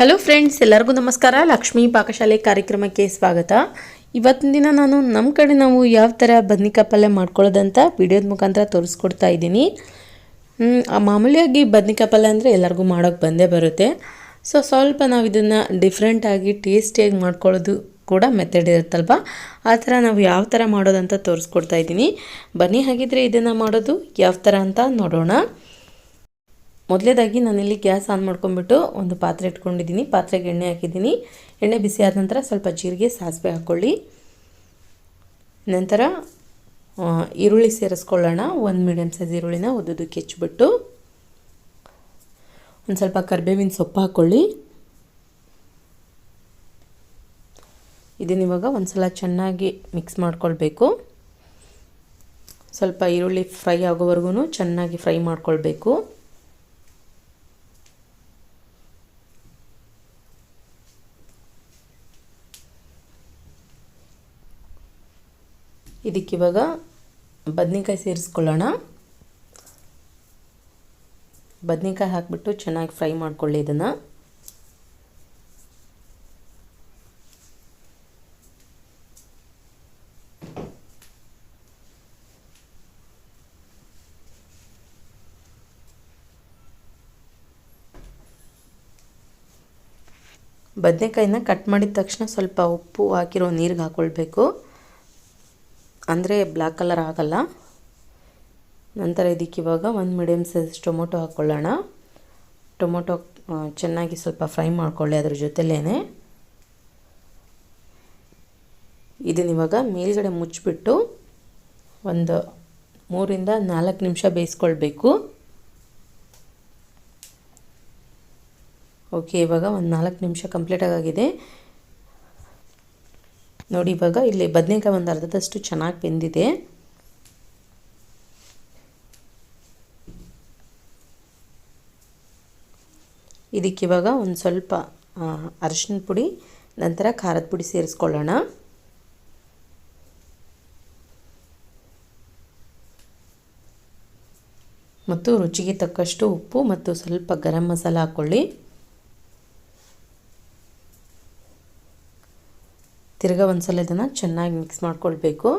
Hello friends ಎಲ್ಲರಿಗೂ ನಮಸ್ಕಾರ. ಲಕ್ಷ್ಮೀ ಪಾಕಶಾಲೆ ಕಾರ್ಯಕ್ರಮಕ್ಕೆ ಸ್ವಾಗತ. ಇವತ್ತಿನ ದಿನ ನಾನು ನಮ್ಮ ಕಡೆ ನಾವು ಯಾವ ಥರ ಬದ್ನಿಕಾಯಿ ಪಲ್ಯ ಮಾಡ್ಕೊಳ್ಳೋದಂತ ವಿಡಿಯೋದ ಮುಖಾಂತರ ತೋರಿಸ್ಕೊಡ್ತಾ ಇದ್ದೀನಿ. ಮಾಮೂಲಿಯಾಗಿ ಬದ್ನಿಕಾಯಿ ಪಲ್ಯ ಅಂದರೆ ಎಲ್ಲರಿಗೂ ಮಾಡೋಕ್ಕೆ ಬಂದೇ ಬರುತ್ತೆ. ಸೊ ಸ್ವಲ್ಪ ನಾವು ಇದನ್ನು ಡಿಫ್ರೆಂಟಾಗಿ ಟೇಸ್ಟಿಯಾಗಿ ಮಾಡ್ಕೊಳ್ಳೋದು ಕೂಡ ಮೆಥಡ್ ಇರುತ್ತಲ್ವ? ಆ ಥರ ನಾವು ಯಾವ ಥರ ಮಾಡೋದಂತ ತೋರಿಸ್ಕೊಡ್ತಾ ಇದ್ದೀನಿ. ಬನ್ನಿ, ಹಾಗಿದ್ರೆ ಇದನ್ನು ಮಾಡೋದು ಯಾವ ಥರ ಅಂತ ನೋಡೋಣ. ಮೊದಲೇದಾಗಿ ನಾನಿಲ್ಲಿ ಗ್ಯಾಸ್ ಆನ್ ಮಾಡ್ಕೊಂಡ್ಬಿಟ್ಟು ಒಂದು ಪಾತ್ರೆ ಇಟ್ಕೊಂಡಿದ್ದೀನಿ. ಪಾತ್ರೆಗೆ ಎಣ್ಣೆ ಹಾಕಿದ್ದೀನಿ. ಎಣ್ಣೆ ಬಿಸಿ ಆದ ನಂತರ ಸ್ವಲ್ಪ ಜೀರಿಗೆ ಸಾಸಿವೆ ಹಾಕ್ಕೊಳ್ಳಿ ನಂತರ ಈರುಳ್ಳಿ ಸೇರಿಸ್ಕೊಳ್ಳೋಣ. ಒಂದು ಮೀಡಿಯಮ್ ಸೈಜ್ ಈರುಳ್ಳಿನ ಉದ್ದುದಕ್ಕೆ ಹೆಚ್ಚಿಬಿಟ್ಟು ಒಂದು ಸ್ವಲ್ಪ ಕರಿಬೇವಿನ ಸೊಪ್ಪು ಹಾಕ್ಕೊಳ್ಳಿ ಇದನ್ನಿವಾಗ ಒಂದು ಸಲ ಚೆನ್ನಾಗಿ ಮಿಕ್ಸ್ ಮಾಡ್ಕೊಳ್ಬೇಕು. ಸ್ವಲ್ಪ ಈರುಳ್ಳಿ ಫ್ರೈ ಆಗೋವರೆಗೂ ಚೆನ್ನಾಗಿ ಫ್ರೈ ಮಾಡ್ಕೊಳ್ಬೇಕು. ಇದಕ್ಕಿವಾಗ ಬದನೆಕಾಯಿ ಸೇರಿಸ್ಕೊಳ್ಳೋಣ. ಬದನೆಕಾಯಿ ಹಾಕಿಬಿಟ್ಟು ಚೆನ್ನಾಗಿ ಫ್ರೈ ಮಾಡಿಕೊಳ್ಳಿ ಇದನ್ನು. ಬದನೆಕಾಯಿನ ಕಟ್ ಮಾಡಿದ ತಕ್ಷಣ ಸ್ವಲ್ಪ ಉಪ್ಪು ಹಾಕಿರೋ ನೀರಿಗೆ ಹಾಕ್ಕೊಳ್ಬೇಕು. ಅಂದರೆ ಬ್ಲ್ಯಾಕ್ ಕಲರ್ ಆಗಲ್ಲ. ನಂತರ ಇದಕ್ಕೆ ಇವಾಗ ಒಂದು ಮೀಡಿಯಮ್ ಸೈಜ್ ಟೊಮೊಟೊ ಹಾಕ್ಕೊಳ್ಳೋಣ ಟೊಮೊಟೊ ಚೆನ್ನಾಗಿ ಸ್ವಲ್ಪ ಫ್ರೈ ಮಾಡ್ಕೊಳ್ಳಿ ಅದ್ರ ಜೊತೆಲೇ ಇದನ್ನ ಇವಾಗ ಮೇಲ್ಗಡೆ ಮುಚ್ಚಿಬಿಟ್ಟು ಒಂದು ಮೂರಿಂದ ನಾಲ್ಕು ನಿಮಿಷ ಬೇಯಿಸ್ಕೊಳ್ಬೇಕು. ಓಕೆ ಇವಾಗ ಒಂದು ನಾಲ್ಕು ನಿಮಿಷ ಕಂಪ್ಲೀಟಾಗಿದೆ ನೋಡಿ ಇವಾಗ ಇಲ್ಲಿ ಬದನೆಕಾಯಿ ಒಂದು ಅರ್ಧದಷ್ಟು ಚೆನ್ನಾಗಿ ಬೆಂದಿದೆ. ಇದಕ್ಕೆ ಇವಾಗ ಒಂದು ಸ್ವಲ್ಪ ಅರಿಶಿನ ಪುಡಿ, ನಂತರ ಖಾರದ ಪುಡಿ ಸೇರಿಸ್ಕೊಳ್ಳೋಣ. ಮತ್ತು ರುಚಿಗೆ ತಕ್ಕಷ್ಟು ಉಪ್ಪು ಮತ್ತು ಸ್ವಲ್ಪ ಗರಂ ಮಸಾಲ ಹಾಕ್ಕೊಳ್ಳಿ. ತಿರ್ಗಾ ಒಂದ್ಸಲ ಇದನ್ನು ಚೆನ್ನಾಗಿ ಮಿಕ್ಸ್ ಮಾಡ್ಕೊಳ್ಬೇಕು.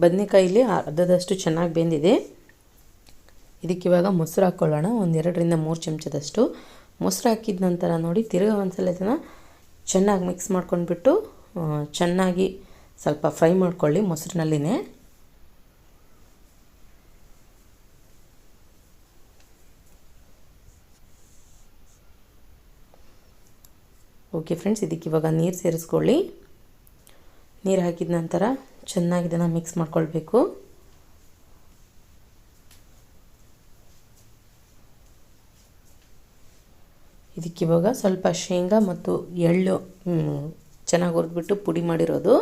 ಬದನೆಕಾಯಿಲಿ ಅರ್ಧದಷ್ಟು ಚೆನ್ನಾಗಿ ಬೆಂದಿದೆ. ಇದಕ್ಕಿವಾಗ ಮೊಸರು ಹಾಕ್ಕೊಳ್ಳೋಣ ಒಂದೆರಡರಿಂದ ಮೂರು ಚಮಚದಷ್ಟು. ಮೊಸರು ಹಾಕಿದ ನಂತರ ನೋಡಿ ತಿರುಗ ಒಂದ್ಸಲ ಇದನ್ನು ಚೆನ್ನಾಗಿ ಮಿಕ್ಸ್ ಮಾಡ್ಕೊಂಡ್ಬಿಟ್ಟು ಚೆನ್ನಾಗಿ ಸ್ವಲ್ಪ ಫ್ರೈ ಮಾಡ್ಕೊಳ್ಳಿ ಮೊಸರಿನಲ್ಲಿನೇ. ಓಕೆ ಫ್ರೆಂಡ್ಸ್ ಇದಕ್ಕೆ ಇವಾಗ ನೀರು ಸೇರಿಸ್ಕೊಳ್ಳಿ. ನೀರು ಹಾಕಿದ ನಂತರ ಚೆನ್ನಾಗಿ ಇದನ್ನು ಮಿಕ್ಸ್ ಮಾಡ್ಕೊಳ್ಬೇಕು. ಇದಕ್ಕಿವಾಗ ಸ್ವಲ್ಪ ಶೇಂಗಾ ಮತ್ತು ಎಳ್ಳು ಚೆನ್ನಾಗಿ ಹುರಿದ್ಬಿಟ್ಟು ಪುಡಿ ಮಾಡಿರೋದು.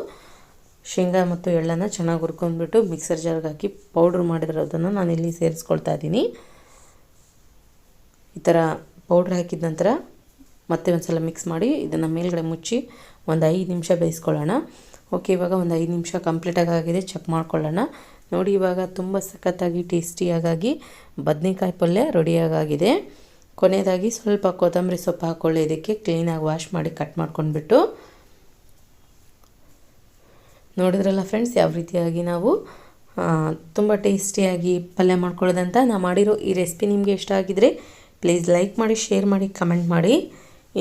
ಶೇಂಗಾ ಮತ್ತು ಎಳ್ಳನ್ನು ಚೆನ್ನಾಗಿ ಹುರ್ಕೊಂಡ್ಬಿಟ್ಟು ಮಿಕ್ಸರ್ ಜಾರ್ಗೆ ಹಾಕಿ ಪೌಡ್ರ್ ಮಾಡಿರೋದನ್ನು ನಾನಿಲ್ಲಿ ಸೇರಿಸ್ಕೊಳ್ತಾ ಇದ್ದೀನಿ ಈ ಥರ ಪೌಡ್ರ್ ಹಾಕಿದ ನಂತರ ಮತ್ತೆ ಒಂದು ಸಲ ಮಿಕ್ಸ್ ಮಾಡಿ ಇದನ್ನು ಮೇಲ್ಗಡೆ ಮುಚ್ಚಿ ಒಂದು ಐದು ನಿಮಿಷ ಬೇಯಿಸ್ಕೊಳ್ಳೋಣ. ಓಕೆ ಇವಾಗ ಒಂದು ಐದು ನಿಮಿಷ ಕಂಪ್ಲೀಟಾಗಿ ಆಗಿದೆ ಚೆಕ್ ಮಾಡ್ಕೊಳ್ಳೋಣ. ನೋಡಿ, ಇವಾಗ ತುಂಬ ಸಖತ್ತಾಗಿ ಟೇಸ್ಟಿಯಾಗಿ ಬದನೆಕಾಯಿ ಪಲ್ಯ ರೆಡಿಯಾಗಿದೆ ಕೊನೆಯದಾಗಿ ಸ್ವಲ್ಪ ಕೊತ್ತಂಬರಿ ಸೊಪ್ಪು ಹಾಕ್ಕೊಳ್ಳಿ ಇದಕ್ಕೆ ಕ್ಲೀನಾಗಿ ವಾಶ್ ಮಾಡಿ ಕಟ್ ಮಾಡ್ಕೊಂಡ್ಬಿಟ್ಟು. ನೋಡಿದ್ರಲ್ಲ ಫ್ರೆಂಡ್ಸ್ ಯಾವ ರೀತಿಯಾಗಿ ನಾವು ತುಂಬ ಟೇಸ್ಟಿಯಾಗಿ ಪಲ್ಯ ಮಾಡ್ಕೊಳ್ಳೋದಂತ ನಾ ಮಾಡಿರೋ ಈ ರೆಸಿಪಿ ನಿಮಗೆ ಇಷ್ಟ ಆಗಿದ್ರೆ ಪ್ಲೀಸ್ ಲೈಕ್ ಮಾಡಿ ಶೇರ್ ಮಾಡಿ ಕಮೆಂಟ್ ಮಾಡಿ.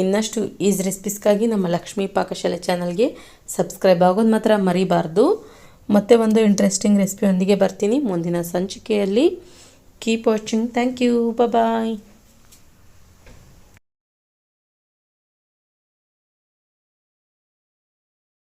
ಇನ್ನಷ್ಟು ಈಸ್ ರೆಸಿಪೀಸ್ಗಾಗಿ ನಮ್ಮ ಲಕ್ಷ್ಮೀ ಪಾಕಶಾಲೆ ಚಾನಲ್ಗೆ ಸಬ್ಸ್ಕ್ರೈಬ್ ಆಗೋದು ಮಾತ್ರ ಮರಿಬಾರ್ದು. ಮತ್ತೆ ಒಂದು ಇಂಟ್ರೆಸ್ಟಿಂಗ್ ರೆಸಿಪಿಯೊಂದಿಗೆ ಬರ್ತೀನಿ. ಮುಂದಿನ ಸಂಚಿಕೆಯಲ್ಲಿ. Keep watching thank you bye